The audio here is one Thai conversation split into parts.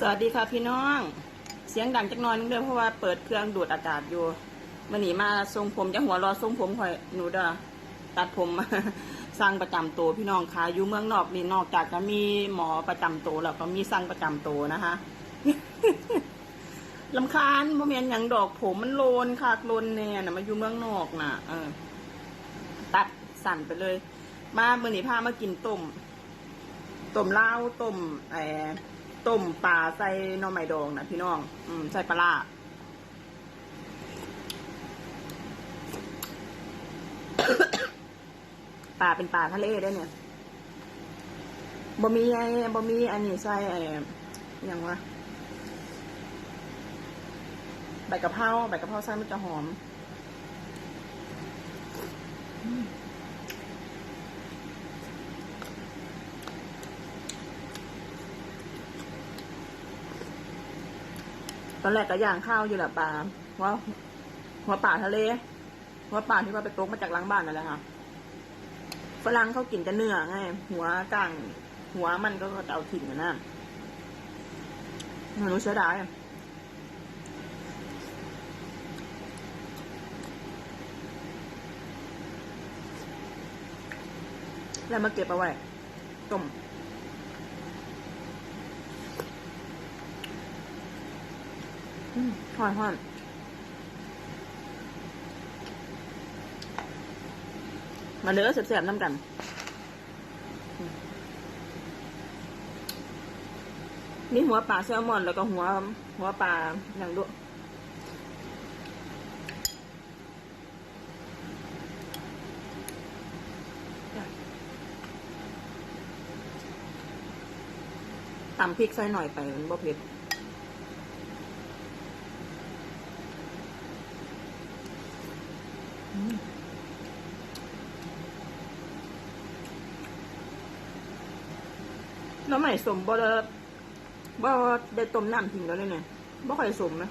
สวัสดีค่ะพี่น้อง เสียงดังจักน่อยนึงเด้อเพราะว่าเปิดเครื่องดูดอากาศอยู่มันนีมาทรงผมจะหัวรอทรงผมคอยหนูเด้อตัดผมสร้างประจำตัวพี่น้องค่ะอยู่เมืองนอกนี่นอกจากจะมีหมอประจำตัวแล้วก็มีสร้างประจำตัวนะคะลำคาญบ่แม่นหยังดอกผมมันโลนคากโลนแน่น่ะมาอยู่เมืองนอกน่ะ เออ ตัดสั่นไปเลย มาเมื่อนี้พามากินต้มต้มเหล้าต้มไอ ต้มปลาใส่หน่อไม้ดองนะพี่น้อง อืมใส่ปลาร้าปลาเป็นปลาทะเลได้เนี่ยบ่มีไอ้บ่มีอันนี้ใส่ไอ้อหย่างวะใบกะเพราใบกะเพราใส่มันจะหอมต อนแรกก็ย่างข้าวอยู่แหละปลาว่าหัวป่าทะเลหัวป่าที่ว่าไปตกมาจากหล้างบ้านนั่นแหละค่ะฝรั่งเขากินแต่เนื้อไงหัวกลางหัวมันก็จะเอาถิ่นนะไม่รู้เสียดายแล้วมาเก็บเอาไว้ต้ม อืม หอนหอนมาเลือเสียบๆน้ำกันนี่หัวปลาแซลมอนแล้วก็หัวหัวปลาอย่างด้วยตำพริกใส่หน่อยไปมันบ่เผ็ด แล้วใหม่สมบ่ได้บ่ได้ต้มน้ำทิ้งแล้วเลยเนี่ยบ่ค่อยสมนะ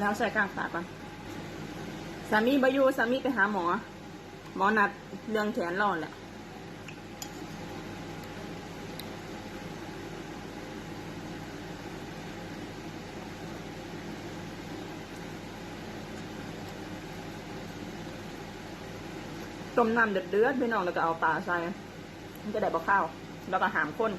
แล้วใส่กลางปากก่อนสามีบายูสามีไปหาหมอ หมอนัดเรื่องแขนรอนแหละต้มน้ำเดือดเดือดๆพี่น้องแล้วก็เอาปลาใส่มันจะได้บ่ข้าว แล้วก็หามข้น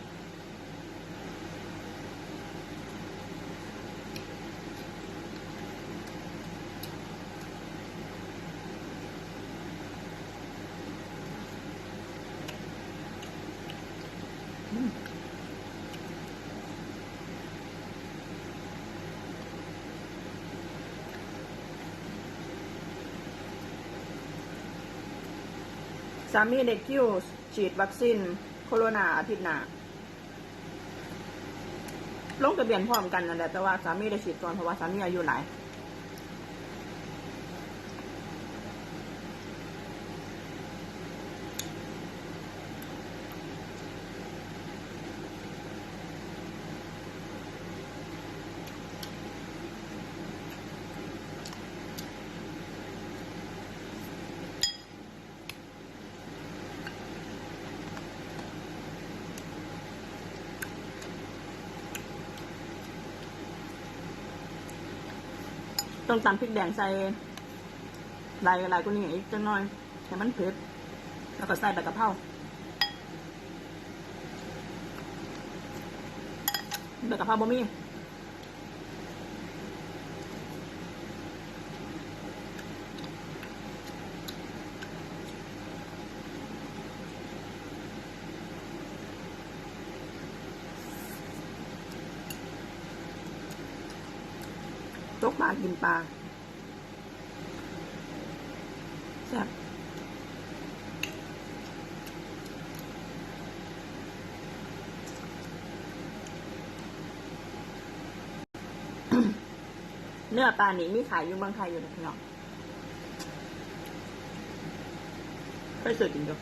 สามีเด็กคิวฉีดวัคซีนโคโรนาอาทิตย์หน้าลงทะเบียนพร้อมกันนั่นแหละแต่ว่าสามีได้ฉีดก่อนเพราะว่าสามีอายุหลาย ต้องตำพริกแดงใส่ลายลายกุนี่อีกจังน้อยให้มันเผ็ดแล้วก็ใส่ใบกะเพราใบกะเพราบ่มี ตกปลากินปลาแซ่บเนื้อปลานี่มีขายอยู่เมืองไทยอยู่นะพี่น้องไปเสิร์จริงจ้ะ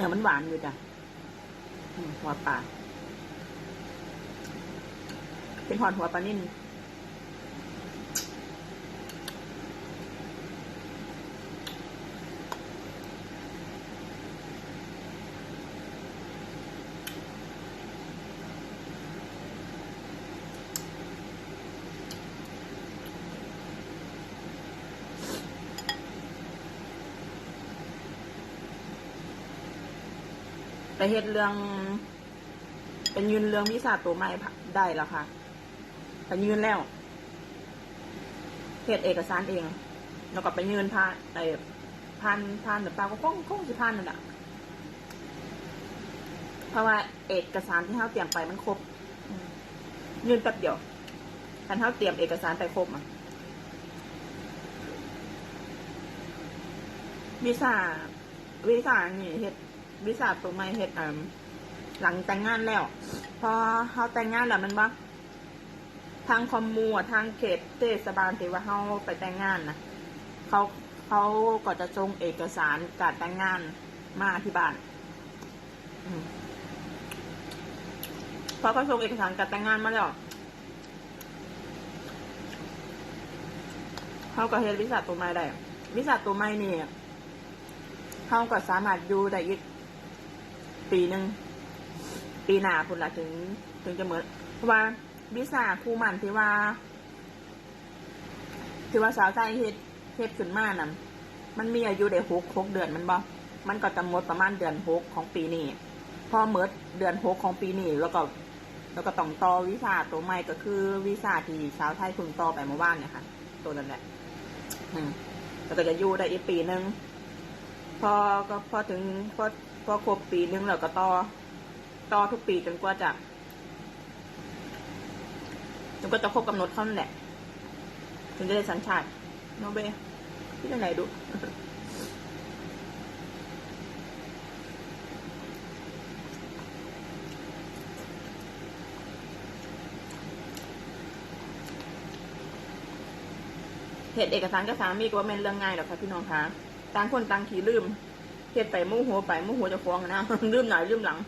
นื้อมันหวานอยู่จ้ะหัวปลาเป็นหอดหัวปลานิ่น ไปเฮ็ดเรื่อง เป็นยืนเรื่องวิสาตัวใหม่ได้แล้วค่ะไปยืนแล้วเฮ็ดเอกสารเอง แล้วก็ไปยืนผ่านไอ้ผ่านผ่านหรือเปล่าก็คงคงสิผ่านนั่นแหละเพราะว่าเอกสารที่เขาเตรียมไปมันครบยืนแป๊บเดียวคันเขาเตรียมเอกสารไปครบอะวิสาวิสานี่เฮ็ด วิสาตัวใหม่เฮ็ดอ่าหลังแต่งงานแล้ว พอเขาแต่งงานแล้วมันบ่าทางคอมมูทางเขตเทศบาลที่ว่าเขาไปแต่งงานนะเขาเขาก็จะส่งเอกสารการแต่งงานมาที่บ้านพอเขาส่งเอกสารการแต่งงานมาแล้วเขาก็เฮ็ดวิสาตัวใหม่ได้ วิสาตัวใหม่นี่เขาก็สามารถอยู่ได้อีก ปีหนึ่งปีหน้าพุ่นละถึง ถึงจะเหมือนเพราะว่าวิสาคู่มันที่ว่าที่ว่าสาวใจเฮ็ดเฮ็ดขึ้นมาน่ะมันมีอายุได้หกหกเดือนมันบ่มันก็จะหมดประมาณเดือนหกของปีนี้พอเมิดเดือนหกของปีนี้แล้วก็แล้วก็ต้องต่อวีซ่าตัวใหม่ก็คือวีซ่าที่สาวไทยเพึ่งต่อไปเมื่อวานเนี่ยค่ะ ตัวนั้นแหละอืมแล้วก็จะอยู่ได้อีกปีหนึ่งพอก็พอถึงพอ พอครบปีนึงแล้วก็ต่อต่อทุกปีจนกว่าจะจนกว่าจะครบกำหนดเขานั่นแหละถึงจะได้สัญชาติโนเบที่ไหนดูเหตุเอกสารกับสามีก็ว่าแม่นเรื่องง่ายหรอกค่ะพี่น้องคะต่างคนต่างขี่ลืม เหตุไปมู่หัวไปมู่หัวจะฟ้องนะลืมหน่อยลืมหลัง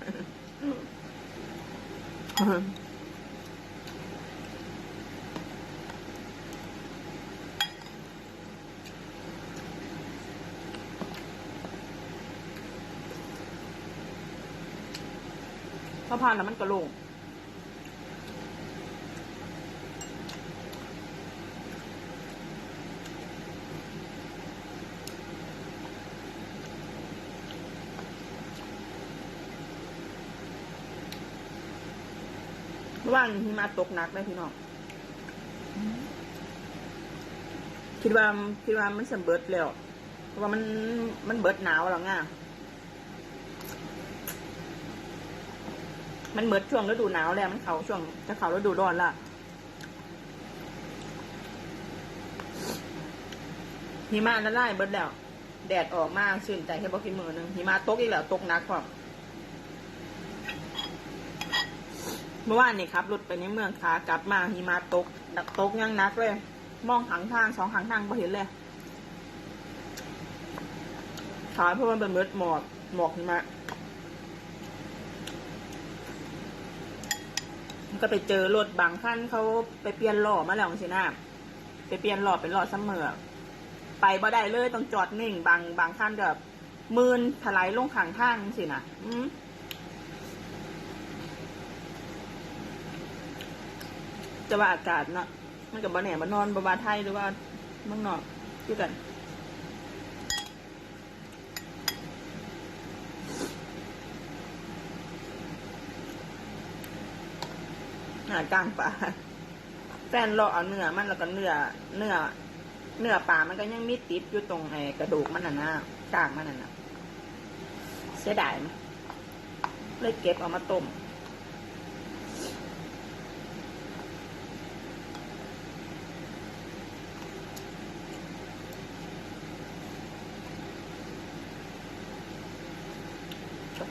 พอผ่านแล้วมันก็ลง ว่านหิมะตกหนักเลยพี่น้องคิดว่าคิดว่ามันสำเบิดแล้วเพราะว่ามันมันเบิดหนาวแล้วง่ะมันเบิดช่วงฤดูหนาวแล้วมันเขาช่วงจะเขาฤดูร้อนละหิมะละลายเบิดแล้ว แดดออกมากชื่นใจแค่บอกกินมือหนึ่งหิมะตกอีกแล้วตกหนักพร้อม เมื่อวานนี่ครับรถไปในเมืองขากลับมาหิมะตกดักตกยังนักเลย มองหางทางสองหางทางไม่เห็นเลยขายเพราะมันเป็นเมืดหมอกหมอกหิมะมันก็ไปเจอรถบางขั้นเขาไปเปลี่ยนหล้อมาแล้วสินะไปเปลี่ยนหล้อเป็นหล้อซัมเมอไปบ่ได้เลยต้องจอดนิ่งบางบางขั้นแบบมืนถลายลงขางทางสินะอืม จะว่าอากาศเนาะมันกับบ้านแหนมานอนบาไทยหรือว่าเมืองนอกคือกันหากลางป่าแฟนรอเอาเนื้อมันแล้วก็เนื้อเนื้อเนื้อปลามันก็ยังมีติดอยู่ตรงไอ้กระดูกมันน่ะนะกลางมันน่ะนะเสียดายไหมเลยเก็บเอามาต้ม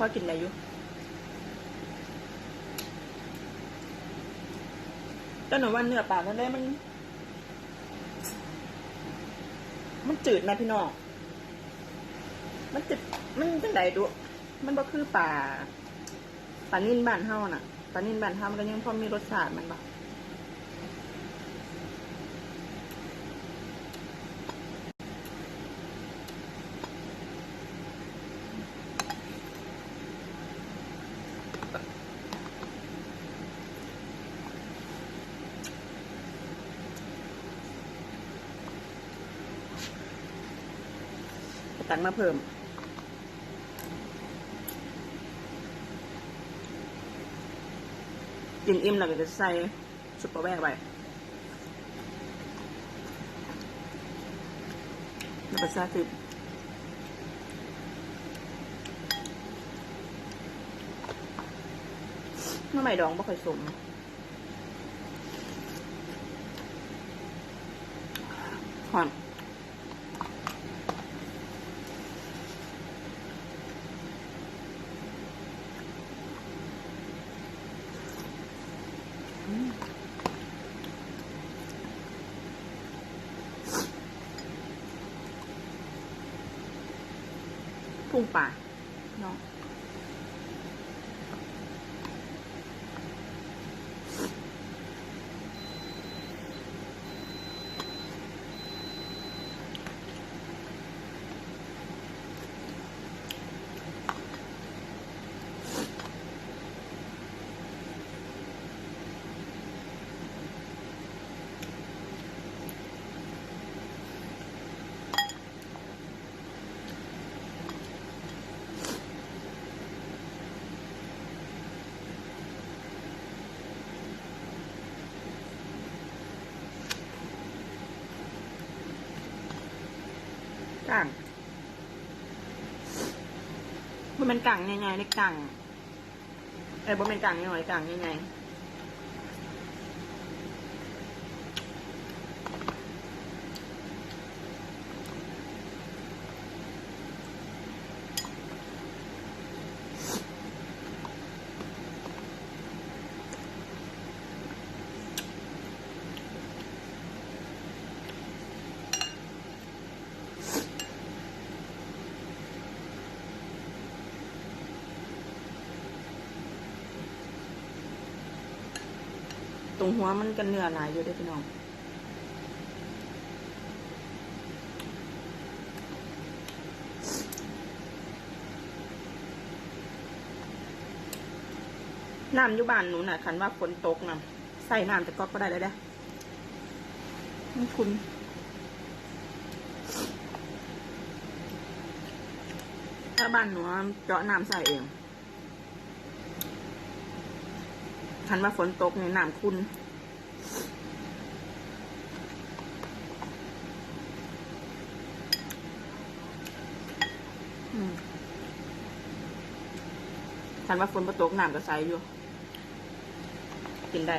พอกินไรอยู่แต่หนูว่าเนื้อปลาทะเลมัน มันจืดนะพี่น้อง มันจืดมันเป็นไดดู มันก็คือปลาปลานิ่นบ้านเฮาน่ะปลานิ่นบ้านเฮามันก็ยังพอมีรสชาติมันแบบ ตักมาเพิ่ม กินอิ่มแล้วก็จะใส่ซุปเปอร์แวร์ไปแล้วก็ใส่ติดน้ำใหม่ดองไม่ค่อยสมหอม พุ่งป่าเนาะก่าง มันเป็นก่างใหญ่ๆเล็กก่างเอ้บ่เป็นก่างน้อยๆก่างใหญ่ๆ ตรงหัวมันกันเนื้อหลายอยู่ด้วยพี่น้องน้ำอยู่บ้านหนูน่ะคันว่าฝนตกน่ะใส่น้ำจะก๊อกก็ได้เลยเด้อมันคุณถ้าบ้านหนูเจาะน้ำใส่เอง คันว่าฝนตกในหน้ำคุณฉันว่าฝนมาตกน้ำก็ใสอยู่ กินได้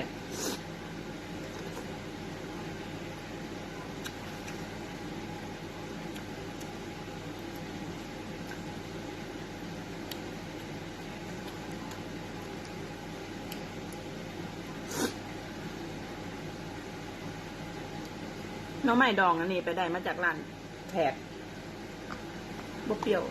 น้องใหม่ดองอันนี้ไปได้มาจากร้านแขกบกเปรี้ยว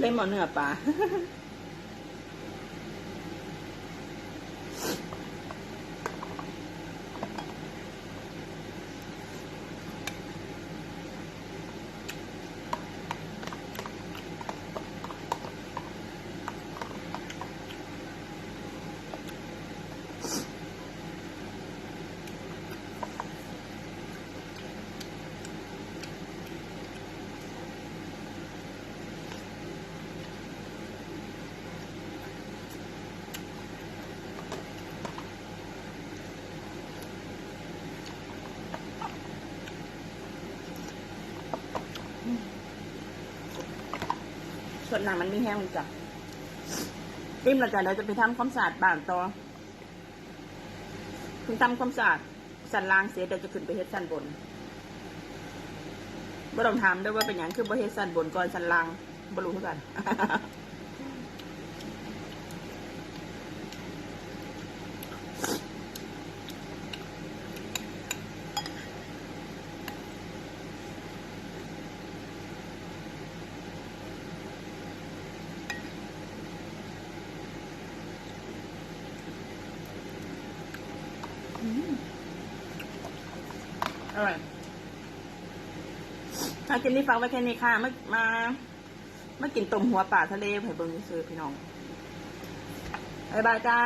เล่นหมอเนื้อปลา ส่วนหนังมันไม่แห้งเลยจ้ะติ้มเราจะเราจะไปทำความสะอาดบ้านต่อคุณทำความสะอาดสันล่างเสร็จเดี๋ยวจะขึ้นไปเฮ็ดสันบนบ่ต้องถามด้วยว่าเป็นอย่างคือบ่เฮ็ดสันบนก่อนสันล่างบ่รู้เท่ากัน อร่อย ถ้ากินนี่ฟังไว้แค่นี้ค่ะมามามากินต้มหัวป่าทะเลไผ่เบิงซื้อพี่น้องบายบายจ้า